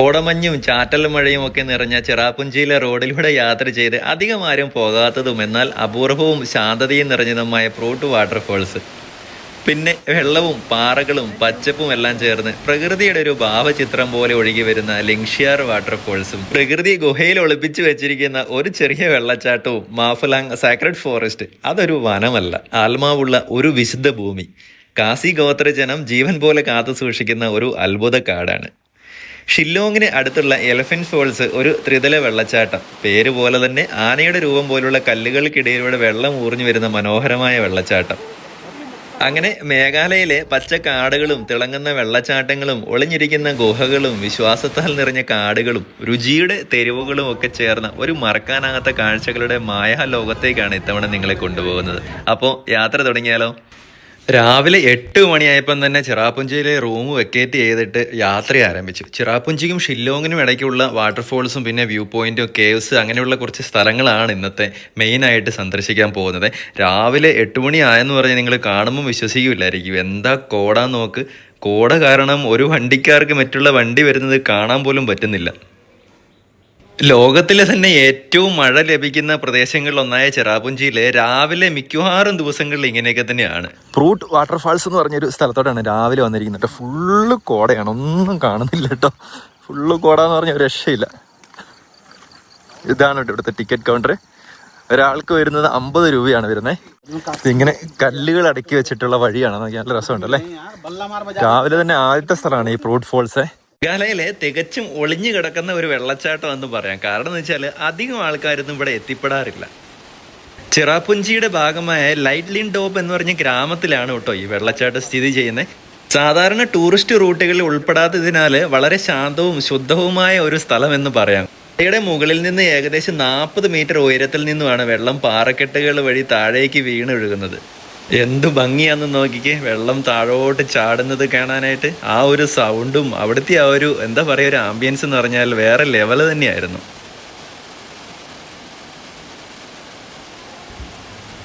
കോടമഞ്ഞും ചാറ്റൽ മഴയും ഒക്കെ നിറഞ്ഞ ചിറാപ്പുഞ്ചിയിലെ റോഡിലൂടെ യാത്ര ചെയ്ത് അധികം ആരും പോകാത്തതും എന്നാൽ അപൂർവവും ശാന്തതയും നിറഞ്ഞതുമായ പ്രൂട്ട് വാട്ടർഫോൾസ്. പിന്നെ വെള്ളവും പാറകളും പച്ചപ്പും എല്ലാം ചേർന്ന് പ്രകൃതിയുടെ ഒരു ഭാവചിത്രം പോലെ ഒഴുകി വരുന്ന ലിങ്ഷിയാർ വാട്ടർഫോൾസും. പ്രകൃതി ഗുഹയിൽ ഒളിപ്പിച്ചു വെച്ചിരിക്കുന്ന ഒരു ചെറിയ വെള്ളച്ചാട്ടവും മാഫലാങ് സാക്രഡ് ഫോറസ്റ്റ്. അതൊരു വനമല്ല ആത്മാവുള്ള ഒരു വിശുദ്ധ ഭൂമി. കാസി ഗോത്രജനം ജീവൻ പോലെ കാത്തു സൂക്ഷിക്കുന്ന ഒരു അത്ഭുത കാടാണ്. ഷില്ലോങ്ങിന് അടുത്തുള്ള എലഫന്റ് ഫോൾസ് ഒരു ത്രിതല വെള്ളച്ചാട്ടം. പേര് പോലെ തന്നെ ആനയുടെ രൂപം പോലുള്ള കല്ലുകൾക്കിടയിലൂടെ വെള്ളം ഊർന്നു വരുന്ന മനോഹരമായ വെള്ളച്ചാട്ടം. അങ്ങനെ മേഘാലയയിലെ പച്ചക്കാടുകളും തിളങ്ങുന്ന വെള്ളച്ചാട്ടങ്ങളും ഒളിഞ്ഞിരിക്കുന്ന ഗുഹകളും വിശ്വാസത്താൽ നിറഞ്ഞ കാടുകളും രുചിയുടെ തെരുവുകളും ഒക്കെ ചേർന്ന ഒരു മറക്കാനാകാത്ത കാഴ്ചകളുടെ മായാലോകത്തേക്കാണ് ഇത്തവണ നിങ്ങളെ കൊണ്ടുപോകുന്നത്. അപ്പോൾ യാത്ര തുടങ്ങിയാലോ? രാവിലെ എട്ട് മണിയായപ്പം തന്നെ ചിറാപ്പുഞ്ചിയിലെ റൂം വെക്കേറ്റ് ചെയ്തിട്ട് യാത്ര ആരംഭിച്ചു. ചിറാപ്പുഞ്ചിക്കും ഷില്ലോങ്ങിനും ഇടയ്ക്കുള്ള വാട്ടർഫോൾസും പിന്നെ വ്യൂ പോയിന്റും കേവ്സ് അങ്ങനെയുള്ള കുറച്ച് സ്ഥലങ്ങളാണ് ഇന്നത്തെ മെയിനായിട്ട് സന്ദർശിക്കാൻ പോകുന്നത്. രാവിലെ എട്ട് മണി ആയെന്ന് പറഞ്ഞ് നിങ്ങൾ കാണുമ്പോൾ വിശ്വസിക്കില്ലായിരിക്കും. എന്താ കോടാന്ന് നോക്ക്. കോട കാരണം ഒരു വണ്ടിക്കാർക്ക് മറ്റുള്ള വണ്ടി വരുന്നത് കാണാൻ പോലും പറ്റുന്നില്ല. ലോകത്തിലെ തന്നെ ഏറ്റവും മഴ ലഭിക്കുന്ന പ്രദേശങ്ങളിൽ ഒന്നായ ചെറാപുഞ്ചിയിലെ രാവിലെ മിക്കവാറും ദിവസങ്ങളിൽ ഇങ്ങനെയൊക്കെ തന്നെയാണ്. ഫ്രൂട്ട് വാട്ടർഫാൾസ് എന്ന് പറഞ്ഞൊരു സ്ഥലത്തോടാണ് രാവിലെ വന്നിരിക്കുന്നത് കേട്ടോ. ഫുള്ള് കോടയാണ്. ഒന്നും കാണുന്നില്ല കേട്ടോ. ഫുള്ള് കോട എന്ന് പറഞ്ഞ ഒരു രക്ഷയില്ല. ഇതാണ് കേട്ടോ ഇവിടുത്തെ ടിക്കറ്റ് കൗണ്ടർ ഒരാൾക്ക് വരുന്നത് അമ്പത് രൂപയാണ് വരുന്നത് ഇങ്ങനെ കല്ലുകൾ അടക്കി വെച്ചിട്ടുള്ള വഴിയാണ്. നല്ല രസമുണ്ടല്ലേ? രാവിലെ തന്നെ ആദ്യത്തെ സ്ഥലമാണ് ഈ ഫ്രൂട്ട് ഫോൾസ്. മേഘാലയയിലെ തികച്ചും ഒളിഞ്ഞു കിടക്കുന്ന ഒരു വെള്ളച്ചാട്ടം എന്ന് പറയാം. കാരണം എന്ന് വെച്ചാൽ അധികം ആൾക്കാരൊന്നും ഇവിടെ എത്തിപ്പെടാറില്ല. ചിറാപ്പുഞ്ചിയുടെ ഭാഗമായ ലൈറ്റ്ലിൻ ടോപ്പ് എന്ന് പറഞ്ഞ ഗ്രാമത്തിലാണ് കേട്ടോ ഈ വെള്ളച്ചാട്ടം സ്ഥിതി ചെയ്യുന്നത്. സാധാരണ ടൂറിസ്റ്റ് റൂട്ടുകളിൽ ഉൾപ്പെടാത്തതിനാൽ വളരെ ശാന്തവും ശുദ്ധവുമായ ഒരു സ്ഥലം എന്ന് പറയാം. മലയുടെ മുകളിൽ നിന്ന് ഏകദേശം നാൽപ്പത് മീറ്റർ ഉയരത്തിൽ നിന്നുമാണ് വെള്ളം പാറക്കെട്ടുകൾ വഴി താഴേക്ക് വീണൊഴുകുന്നത് എന്തു ഭംഗിയാന്ന് നോക്കിക്കേ. വെള്ളം താഴോട്ട് ചാടുന്നത് കാണാനായിട്ട് ആ ഒരു സൗണ്ടും അവിടുത്തെ ആ ഒരു എന്താ പറയുക ഒരു ആംബിയൻസ് എന്ന് പറഞ്ഞാൽ വേറെ ലെവൽ തന്നെയായിരുന്നു.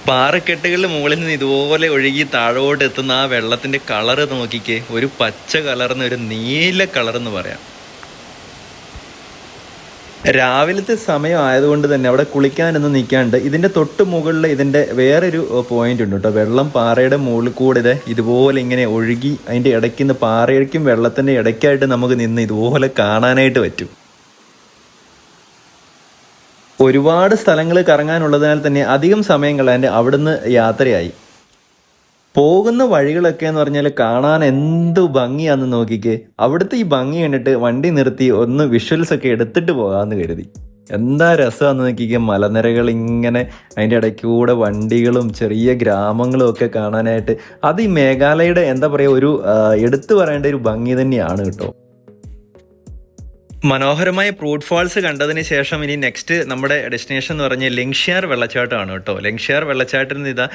പാറക്കെട്ടുകളുടെ മുകളിൽ നിന്ന് ഇതുപോലെ ഒഴുകി താഴോട്ട് എത്തുന്ന ആ വെള്ളത്തിന്റെ കളറ് നോക്കിക്കേ. ഒരു പച്ച കലർന്ന ഒരു നീല കളർ എന്ന് പറയാം. രാവിലത്തെ സമയം ആയതുകൊണ്ട് തന്നെ അവിടെ കുളിക്കാനൊന്നും നിൽക്കാണ്ട് ഇതിന്റെ തൊട്ട് മുകളിൽ ഇതിന്റെ വേറൊരു പോയിന്റ് ഉണ്ട് കേട്ടോ. വെള്ളം പാറയുടെ മുകളിൽ കൂടെ ഇതുപോലെ ഇങ്ങനെ ഒഴുകി അതിന്റെ ഇടയ്ക്ക് നിന്ന് പാറയ്ക്കും വെള്ളത്തിന്റെ ഇടയ്ക്കായിട്ട് നമുക്ക് നിന്ന് ഇതുപോലെ കാണാനായിട്ട് പറ്റും. ഒരുപാട് സ്ഥലങ്ങൾ കറങ്ങാനുള്ളതിനാൽ തന്നെ അധികം സമയം കളയാൻ അവിടുന്ന് യാത്രയായി. പോകുന്ന വഴികളൊക്കെ എന്ന് പറഞ്ഞാൽ കാണാൻ എന്ത് ഭംഗിയാന്ന് നോക്കിക്കേ. അവിടുത്തെ ഈ ഭംഗി കണ്ടിട്ട് വണ്ടി നിർത്തി ഒന്ന് വിഷ്വൽസ് ഒക്കെ എടുത്തിട്ട് പോകാമെന്ന് കരുതി. എന്താ രസമാണെന്ന് നോക്കിക്കേ. മലനിരകൾ ഇങ്ങനെ അതിന്റെ ഇടയ്ക്കൂടെ വണ്ടികളും ചെറിയ ഗ്രാമങ്ങളും ഒക്കെ കാണാനായിട്ട്. അത് ഈ മേഘാലയയുടെ എന്താ പറയുക ഒരു എടുത്തു പറയേണ്ട ഒരു ഭംഗി തന്നെയാണ് കേട്ടോ. മനോഹരമായ പ്രൂട്ട് ഫാൾസ് കണ്ടതിന് ശേഷം ഇനി നെക്സ്റ്റ് നമ്മുടെ ഡെസ്റ്റിനേഷൻ എന്ന് പറഞ്ഞാൽ ലെങ്ഷിയാർ വെള്ളച്ചാട്ടമാണ് കേട്ടോ. ലെങ്ഷിയാർ വെള്ളച്ചാട്ടിൽ നിന്ന് ഇതാ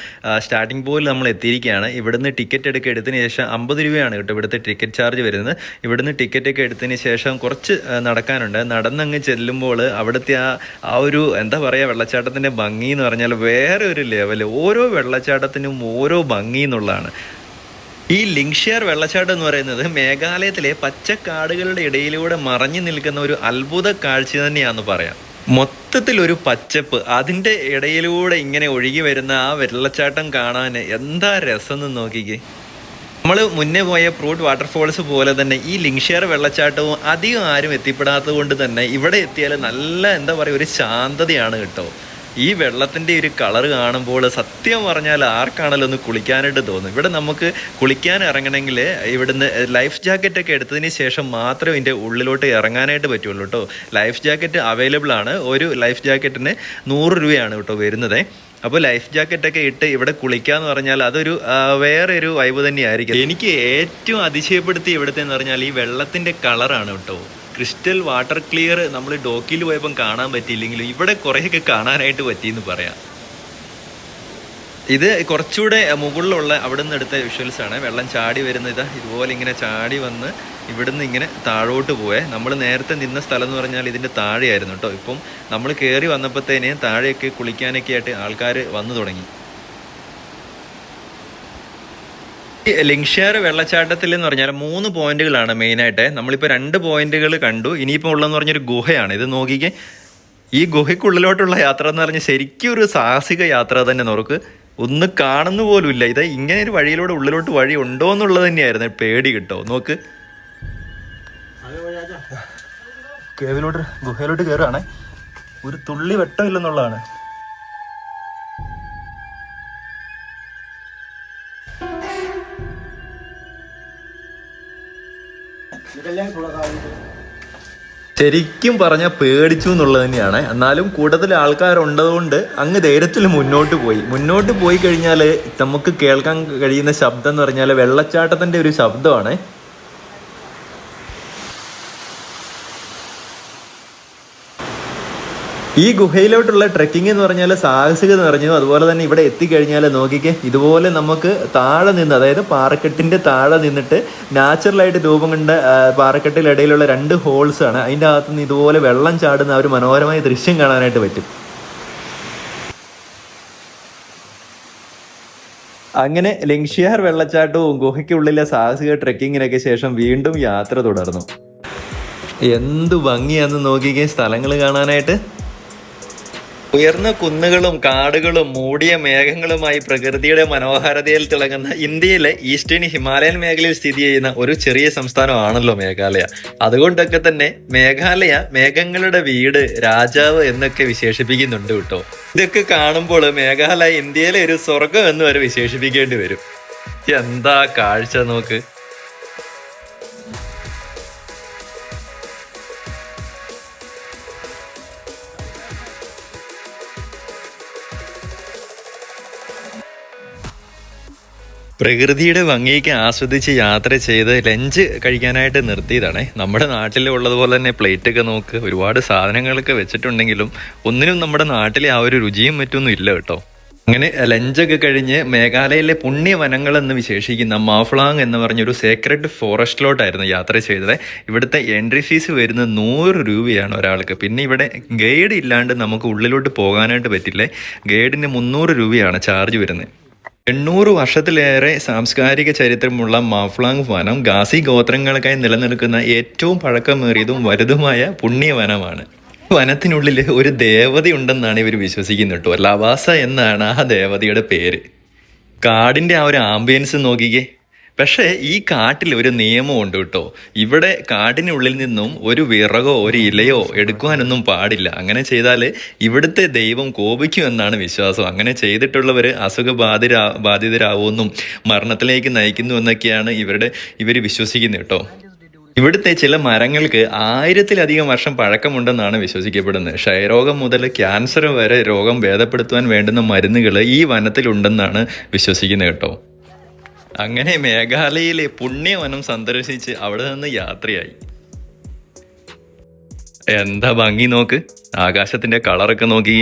സ്റ്റാർട്ടിംഗ് പോയിൽ നമ്മൾ എത്തിയിരിക്കുകയാണ്. ഇവിടുന്ന് ടിക്കറ്റ് എടുക്കുക എടുത്തതിന് ശേഷം അമ്പത് രൂപയാണ് കേട്ടോ ഇവിടുത്തെ ടിക്കറ്റ് ചാർജ് വരുന്നത്. ഇവിടുന്ന് ടിക്കറ്റ് ഒക്കെ എടുത്തതിന് ശേഷം കുറച്ച് നടക്കാനുണ്ട്. നടന്നങ്ങ് ചെല്ലുമ്പോൾ അവിടുത്തെ ആ ആ ഒരു എന്താ പറയുക വെള്ളച്ചാട്ടത്തിന്റെ ഭംഗി എന്ന് പറഞ്ഞാൽ വേറെ ഒരു ലെവൽ ഓരോ വെള്ളച്ചാട്ടത്തിനും ഓരോ ഭംഗി എന്നുള്ളതാണ്. ഈ ലിങ്ഷിയർ വെള്ളച്ചാട്ടം എന്ന് പറയുന്നത് മേഘാലയത്തിലെ പച്ചക്കാടുകളുടെ ഇടയിലൂടെ മറഞ്ഞു നിൽക്കുന്ന ഒരു അത്ഭുത കാഴ്ച തന്നെയാന്ന് പറയാം. മൊത്തത്തിൽ ഒരു പച്ചപ്പ് അതിന്റെ ഇടയിലൂടെ ഇങ്ങനെ ഒഴുകി വരുന്ന ആ വെള്ളച്ചാട്ടം കാണാൻ എന്താ രസം എന്ന് നോക്കിക്കേ. നമ്മൾ മുന്നേ പോയ പ്രൂട്ട് വാട്ടർഫോൾസ് പോലെ തന്നെ ഈ ലിങ്ഷിയർ വെള്ളച്ചാട്ടവും അധികം ആരും എത്തിപ്പെടാത്തത് കൊണ്ട് തന്നെ ഇവിടെ എത്തിയാൽ നല്ല എന്താ പറയുക ഒരു ശാന്തതയാണ് കേട്ടോ. ഈ വെള്ളത്തിന്റെ ഒരു കളർ കാണുമ്പോൾ സത്യം പറഞ്ഞാൽ ആർക്കാണല്ലോ ഒന്ന് കുളിക്കാനായിട്ട് തോന്നും. ഇവിടെ നമുക്ക് കുളിക്കാൻ ഇറങ്ങണമെങ്കിൽ ഇവിടുന്ന് ലൈഫ് ജാക്കറ്റ് ഒക്കെ എടുത്തതിന് ശേഷം മാത്രമേ ഇതിന്റെ ഉള്ളിലോട്ട് ഇറങ്ങാനായിട്ട് പറ്റുള്ളൂ കേട്ടോ. ലൈഫ് ജാക്കറ്റ് അവൈലബിൾ ആണ്. ഒരു ലൈഫ് ജാക്കറ്റിന് നൂറ് രൂപയാണ് കേട്ടോ വരുന്നത്. അപ്പോൾ ലൈഫ് ജാക്കറ്റൊക്കെ ഇട്ട് ഇവിടെ കുളിക്കാന്ന് പറഞ്ഞാൽ അതൊരു വേറൊരു വൈബ് തന്നെയായിരിക്കും. എനിക്ക് ഏറ്റവും അതിശയപ്പെടുത്തി ഇവിടുത്തെ എന്ന് പറഞ്ഞാൽ ഈ വെള്ളത്തിന്റെ കളറാണ് കേട്ടോ. ക്രിസ്റ്റൽ വാട്ടർ ക്ലിയർ നമ്മൾ ഡോക്കിൽ പോയപ്പം കാണാൻ പറ്റിയില്ലെങ്കിലും ഇവിടെ കുറേയൊക്കെ കാണാനായിട്ട് പറ്റിയെന്ന് പറയാം. ഇത് കുറച്ചുകൂടെ മുകളിലുള്ള അവിടെ നിന്ന് എടുത്ത വിഷ്വൽസ് ആണ്. വെള്ളം ചാടി വരുന്നത്. ഇതാ ഇതുപോലെ ഇങ്ങനെ ചാടി വന്ന് ഇവിടുന്ന് ഇങ്ങനെ താഴോട്ട് പോയേ. നമ്മൾ നേരത്തെ നിന്ന സ്ഥലം എന്ന് പറഞ്ഞാൽ ഇതിന്റെ താഴെയായിരുന്നു കേട്ടോ. ഇപ്പം നമ്മൾ കയറി വന്നപ്പോഴത്തേന് താഴെയൊക്കെ കുളിക്കാനൊക്കെ ആയിട്ട് ആൾക്കാർ വന്നു തുടങ്ങി ഈ ലിങ്ഷെയർ വെള്ളച്ചാട്ടത്തിൽ എന്ന് പറഞ്ഞാൽ മൂന്ന് പോയിന്റുകളാണ് മെയിൻ ആയിട്ട്. നമ്മളിപ്പോൾ രണ്ട് പോയിന്റുകൾ കണ്ടു. ഇനിയിപ്പോൾ ഉള്ളതെന്ന് പറഞ്ഞൊരു ഗുഹയാണ്. ഇത് നോക്കിക്കേ. ഈ ഗുഹയ്ക്കുള്ളിലോട്ടുള്ള യാത്ര എന്ന് പറഞ്ഞാൽ ശരിക്കും ഒരു സാഹസിക യാത്ര തന്നെ നോക്ക്. ഒന്ന് കാണുന്ന പോലും ഇല്ല. ഇത് ഇങ്ങനെ ഒരു വഴിയിലൂടെ ഉള്ളിലോട്ട് വഴി ഉണ്ടോ എന്നുള്ളത് തന്നെയായിരുന്നു. പേടി കിട്ടോ. നോക്ക്. കേവിലോട്ട് ഗുഹയിലോട്ട് കയറുകയാണെ ഒരു തുള്ളി വെട്ടമില്ലെന്നുള്ളതാണ്. ശരിക്കും പറഞ്ഞാൽ പേടിച്ചു എന്നുള്ളത് തന്നെയാണ്. എന്നാലും കൂടുതൽ ആൾക്കാരുണ്ടതുകൊണ്ട് അങ്ങ് ധൈര്യത്തിൽ മുന്നോട്ട് പോയി. മുന്നോട്ട് പോയി കഴിഞ്ഞാൽ നമുക്ക് കേൾക്കാൻ കഴിയുന്ന ശബ്ദം എന്ന് പറഞ്ഞാൽ വെള്ളച്ചാട്ടത്തിന്റെ ഒരു ശബ്ദമാണ്. ഈ ഗുഹയിലോട്ടുള്ള ട്രെക്കിംഗ് എന്ന് പറഞ്ഞാൽ സാഹസികത നിറഞ്ഞു അതുപോലെ തന്നെ ഇവിടെ എത്തിക്കഴിഞ്ഞാൽ നോക്കിക്കേ ഇതുപോലെ നമുക്ക് താഴെ നിന്ന് അതായത് പാറക്കെട്ടിന്റെ താഴെ നിന്നിട്ട് നാച്ചുറലായിട്ട് രൂപം കണ്ട പാറക്കെട്ടിലിടയിലുള്ള രണ്ട് ഹോൾസ് ആണ്. അതിന്റെ അകത്തു നിന്ന് ഇതുപോലെ വെള്ളം ചാടുന്ന ഒരു മനോഹരമായ ദൃശ്യം കാണാനായിട്ട് പറ്റും. അങ്ങനെ ലെങ്ഷിയാർ വെള്ളച്ചാട്ടവും ഗുഹയ്ക്കുള്ളിലെ സാഹസിക ട്രെക്കിങ്ങിനൊക്കെ ശേഷം വീണ്ടും യാത്ര തുടർന്നു. എന്തു ഭംഗിയാന്ന് നോക്കിക്കേ സ്ഥലങ്ങൾ കാണാനായിട്ട്. ഉയർന്ന കുന്നുകളും കാടുകളും മൂടിയ മേഘങ്ങളുമായി പ്രകൃതിയുടെ മനോഹാരിതയിൽ തിളങ്ങുന്ന ഇന്ത്യയിലെ ഈസ്റ്റേൺ ഹിമാലയൻ മേഖലയിൽ സ്ഥിതി ചെയ്യുന്ന ഒരു ചെറിയ സംസ്ഥാനമാണല്ലോ മേഘാലയ. അതുകൊണ്ടൊക്കെ തന്നെ മേഘാലയ മേഘങ്ങളുടെ വീട് രാജാവ് എന്നൊക്കെ വിശേഷിപ്പിക്കുന്നുണ്ട് കേട്ടോ. ഇതൊക്കെ കാണുമ്പോൾ മേഘാലയ ഇന്ത്യയിലെ ഒരു സ്വർഗം എന്ന് വരെ വിശേഷിപ്പിക്കേണ്ടി വരും. എന്താ കാഴ്ച നോക്ക്. പ്രകൃതിയുടെ ഭംഗിയൊക്കെ ആസ്വദിച്ച് യാത്ര ചെയ്ത് ലഞ്ച് കഴിക്കാനായിട്ട് നിർത്തിയതാണ്. നമ്മുടെ നാട്ടിൽ ഉള്ളതുപോലെ തന്നെ പ്ലേറ്റ് ഒക്കെ നോക്ക് ഒരുപാട് സാധനങ്ങളൊക്കെ വെച്ചിട്ടുണ്ടെങ്കിലും ഒന്നിനും നമ്മുടെ നാട്ടിലെ ആ ഒരു രുചിയും മറ്റൊന്നും ഇല്ല കേട്ടോ. അങ്ങനെ ലഞ്ചൊക്കെ കഴിഞ്ഞ് മേഘാലയയിലെ പുണ്യവനങ്ങൾ എന്ന് വിശേഷിക്കുന്ന മാഫ്ലാങ് എന്ന് പറഞ്ഞൊരു സേക്രഡ് ഫോറസ്റ്റിലോട്ടായിരുന്നു യാത്ര ചെയ്തത്. ഇവിടുത്തെ എൻട്രി ഫീസ് വരുന്നത് നൂറ് രൂപയാണ് ഒരാൾക്ക്. പിന്നെ ഇവിടെ ഗൈഡ് ഇല്ലാണ്ട് നമുക്ക് ഉള്ളിലോട്ട് പോകാനായിട്ട് പറ്റില്ലേ. ഗൈഡിന് മുന്നൂറ് രൂപയാണ് ചാർജ് വരുന്നത്. എണ്ണൂറ് വർഷത്തിലേറെ സാംസ്കാരിക ചരിത്രമുള്ള മാഫ്ലാങ് വനം ഗാസി ഗോത്രങ്ങൾക്കായി നിലനിൽക്കുന്ന ഏറ്റവും പഴക്കമേറിയതും വലുതുമായ പുണ്യവനമാണ്. വനത്തിനുള്ളിൽ ഒരു ദേവതയുണ്ടെന്നാണ് ഇവർ വിശ്വസിക്കുന്നത് ലവാസ എന്നാണ് ആ ദേവതയുടെ പേര്. കാടിന്റെ ആ ഒരു ആംബിയൻസ് നോക്കിക്കേ. പക്ഷേ ഈ കാട്ടിൽ ഒരു നിയമമുണ്ട് കേട്ടോ. ഇവിടെ കാടിനുള്ളിൽ നിന്നും ഒരു വിറകോ ഒരു ഇലയോ എടുക്കുവാനൊന്നും പാടില്ല. അങ്ങനെ ചെയ്താൽ ഇവിടുത്തെ ദൈവം കോപിക്കും എന്നാണ് വിശ്വാസം. അങ്ങനെ ചെയ്തിട്ടുള്ളവർ അസുഖബാധിരാ ബാധിതരാവുമെന്നും മരണത്തിലേക്ക് നയിക്കുന്നു എന്നൊക്കെയാണ് ഇവരുടെ ഇവർ വിശ്വസിക്കുന്നത് കേട്ടോ. ഇവിടുത്തെ ചില മരങ്ങൾക്ക് ആയിരത്തിലധികം വർഷം പഴക്കമുണ്ടെന്നാണ് വിശ്വസിക്കപ്പെടുന്നത്. ക്ഷയരോഗം മുതൽ ക്യാൻസർ വരെ രോഗം ഭേദപ്പെടുത്തുവാൻ വേണ്ടുന്ന മരുന്നുകൾ ഈ വനത്തിലുണ്ടെന്നാണ് വിശ്വസിക്കുന്നത് കേട്ടോ. അങ്ങനെ മേഘാലയയിലെ പുണ്യവനം സന്ദർശിച്ച് അവിടെ നിന്ന് യാത്രയായി. എന്താ ഭംഗി നോക്ക്? ആകാശത്തിന്റെ കളറൊക്കെ നോക്കി.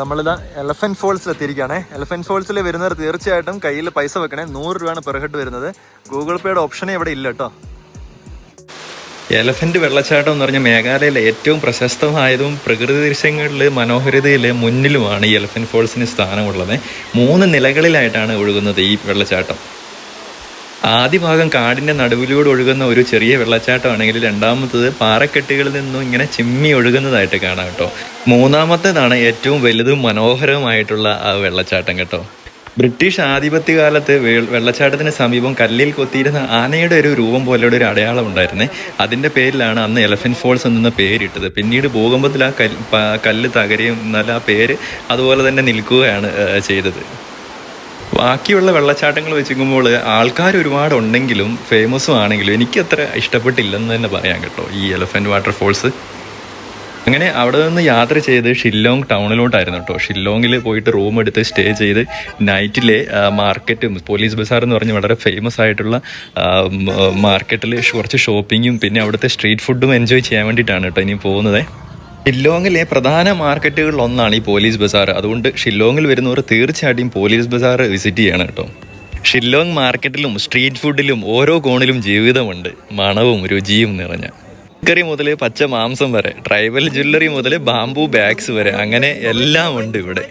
നമ്മളിതാ എലഫന്റ് ഫോൾസിൽ എത്തിയിരിക്കുകയാണേ. എലഫന്റ് ഫോൾസിൽ വരുന്നവർ തീർച്ചയായിട്ടും കയ്യിൽ പൈസ വെക്കണേ. നൂറ് രൂപയാണ് പെർ ഹെഡ് വരുന്നത്. ഗൂഗിൾ പേയുടെ ഓപ്ഷനേ ഇവിടെ ഇല്ല കേട്ടോ. എലഫന്റ് വെള്ളച്ചാട്ടം എന്ന് പറഞ്ഞാൽ മേഘാലയയിലെ ഏറ്റവും പ്രശസ്തമായതും പ്രകൃതി ദൃശ്യങ്ങളിൽ മനോഹരിതയിൽ മുന്നിലുമാണ് ഈ എലഫന്റ് ഫോൾസിന് സ്ഥാനമുള്ളത്. മൂന്ന് നിലകളിലായിട്ടാണ് ഒഴുകുന്നത് ഈ വെള്ളച്ചാട്ടം. ആദ്യ ഭാഗം കാടിന്റെ നടുവിലൂടെ ഒഴുകുന്ന ഒരു ചെറിയ വെള്ളച്ചാട്ടമാണെങ്കിൽ രണ്ടാമത്തത് പാറക്കെട്ടുകളിൽ നിന്നും ഇങ്ങനെ ചിമ്മി ഒഴുകുന്നതായിട്ട് കാണാം കേട്ടോ. മൂന്നാമത്തേതാണ് ഏറ്റവും വലുതും മനോഹരവുമായിട്ടുള്ള ആ വെള്ളച്ചാട്ടം കേട്ടോ. ബ്രിട്ടീഷ് ആധിപത്യ കാലത്ത് വെള്ളച്ചാട്ടത്തിന് സമീപം കല്ലിൽ കൊത്തിയിരുന്ന ആനയുടെ ഒരു രൂപം പോലെയുള്ള ഒരു അടയാളം ഉണ്ടായിരുന്നേ. അതിന്റെ പേരിലാണ് അന്ന് എലഫന്റ് ഫോൾസ് എന്ന പേരിട്ടത്. പിന്നീട് ഭൂകമ്പത്തിൽ ആ കല്ല് കല്ല് തകരുകയും എന്നാൽ ആ പേര് അതുപോലെ തന്നെ നിൽക്കുകയാണ് ചെയ്തത്. ബാക്കിയുള്ള വെള്ളച്ചാട്ടങ്ങൾ വെച്ചുമ്പോൾ ആൾക്കാർ ഒരുപാട് ഉണ്ടെങ്കിലും ഫേമസും ആണെങ്കിലും എനിക്ക് അത്ര ഇഷ്ടപ്പെട്ടില്ലെന്ന് തന്നെ പറയാം കേട്ടോ ഈ എലഫന്റ് വാട്ടർഫോൾസ് അങ്ങനെ അവിടെ നിന്ന് യാത്ര ചെയ്ത് ഷില്ലോങ് ടൗണിലോട്ടായിരുന്നു കേട്ടോ. ഷില്ലോങ്ങിൽ പോയിട്ട് റൂം എടുത്ത് സ്റ്റേ ചെയ്ത് നൈറ്റിലെ മാർക്കറ്റും പോലീസ് ബസാർ എന്ന് പറഞ്ഞ് വളരെ ഫേമസ് ആയിട്ടുള്ള മാർക്കറ്റിൽ കുറച്ച് ഷോപ്പിങ്ങും പിന്നെ അവിടുത്തെ സ്ട്രീറ്റ് ഫുഡും എൻജോയ് ചെയ്യാൻ വേണ്ടിയിട്ടാണ് കേട്ടോ ഇനി പോകുന്നത്. ഷില്ലോങ്ങിലെ പ്രധാന മാർക്കറ്റുകളിൽ ഒന്നാണ് ഈ പോലീസ് ബസാർ. അതുകൊണ്ട് ഷില്ലോങ്ങിൽ വരുന്നവർ തീർച്ചയായിട്ടും പോലീസ് ബസാർ വിസിറ്റ് ചെയ്യണം കേട്ടോ. ഷില്ലോങ് മാർക്കറ്റിലും സ്ട്രീറ്റ് ഫുഡിലും ഓരോ കോണിലും ജീവിതമുണ്ട്. മണവും രുചിയും നിറഞ്ഞ. കറി മുതൽ പച്ച മാംസം വരെ ട്രൈബൽ ജ്വല്ലറി മുതൽ ബാംബു ബാഗ്സ് വരെ അങ്ങനെ എല്ലാം ഉണ്ട് ഇവിടെ.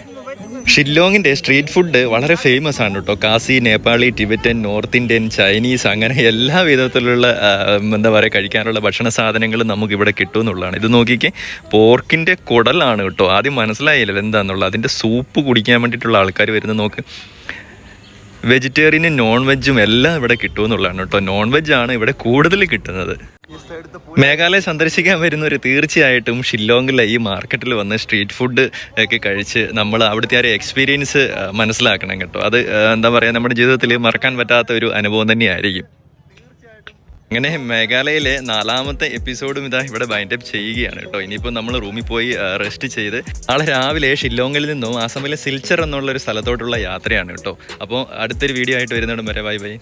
ഷില്ലോങ്ങിന്റെ സ്ട്രീറ്റ് ഫുഡ് വളരെ ഫേമസ് ആണ് കേട്ടോ Khasi Nepali Tibetan north Indian Chinese അങ്ങനെ എല്ലാ വിധത്തിലുള്ള എന്താ പറയുക കഴിക്കാനുള്ള ഭക്ഷണ സാധനങ്ങളും നമുക്ക് ഇവിടെ കിട്ടും എന്നുള്ളതാണ്. ഇത് നോക്കിക്കേ പോർക്കിന്റെ കുടലാണ് കേട്ടോ ആദ്യം മനസ്സിലായില്ല എന്താണെന്നുള്ളത് അതിന്റെ സൂപ്പ് കുടിക്കാൻ വേണ്ടിയിട്ടുള്ള ആൾക്കാർ വരുന്നത് നോക്ക്. വെജിറ്റേറിയനും നോൺ വെജും എല്ലാം ഇവിടെ കിട്ടുമെന്നുള്ളതാണ് കേട്ടോ. നോൺ വെജ് ആണ് ഇവിടെ കൂടുതൽ കിട്ടുന്നത്. മേഘാലയ സന്ദർശിക്കാൻ വരുന്നവർ തീർച്ചയായിട്ടും ഷില്ലോങ്ങിലെ ഈ മാർക്കറ്റിൽ വന്ന് സ്ട്രീറ്റ് ഫുഡ് ഒക്കെ കഴിച്ച് നമ്മൾ അവിടുത്തെ ആ ഒരു എക്സ്പീരിയൻസ് മനസ്സിലാക്കണം കേട്ടോ. അത് എന്താ പറയുക നമ്മുടെ ജീവിതത്തിൽ മറക്കാൻ പറ്റാത്ത ഒരു അനുഭവം തന്നെയായിരിക്കും. അങ്ങനെ മേഘാലയയിലെ നാലാമത്തെ എപ്പിസോഡും ഇതാ ഇവിടെ ബൈൻഡ് അപ്പ് ചെയ്യുകയാണ് കേട്ടോ. ഇനിയിപ്പോൾ നമ്മൾ റൂമിൽ പോയി റെസ്റ്റ് ചെയ്ത് നാളെ രാവിലെ ഷില്ലോങ്ങിൽ നിന്നും ആസാമിലെ സിൽച്ചർ എന്നുള്ള ഒരു സ്ഥലത്തോട്ടുള്ള യാത്രയാണ് കേട്ടോ. അപ്പോൾ അടുത്തൊരു വീഡിയോ ആയിട്ട് വരുന്നതും വരെ ബൈ ബൈ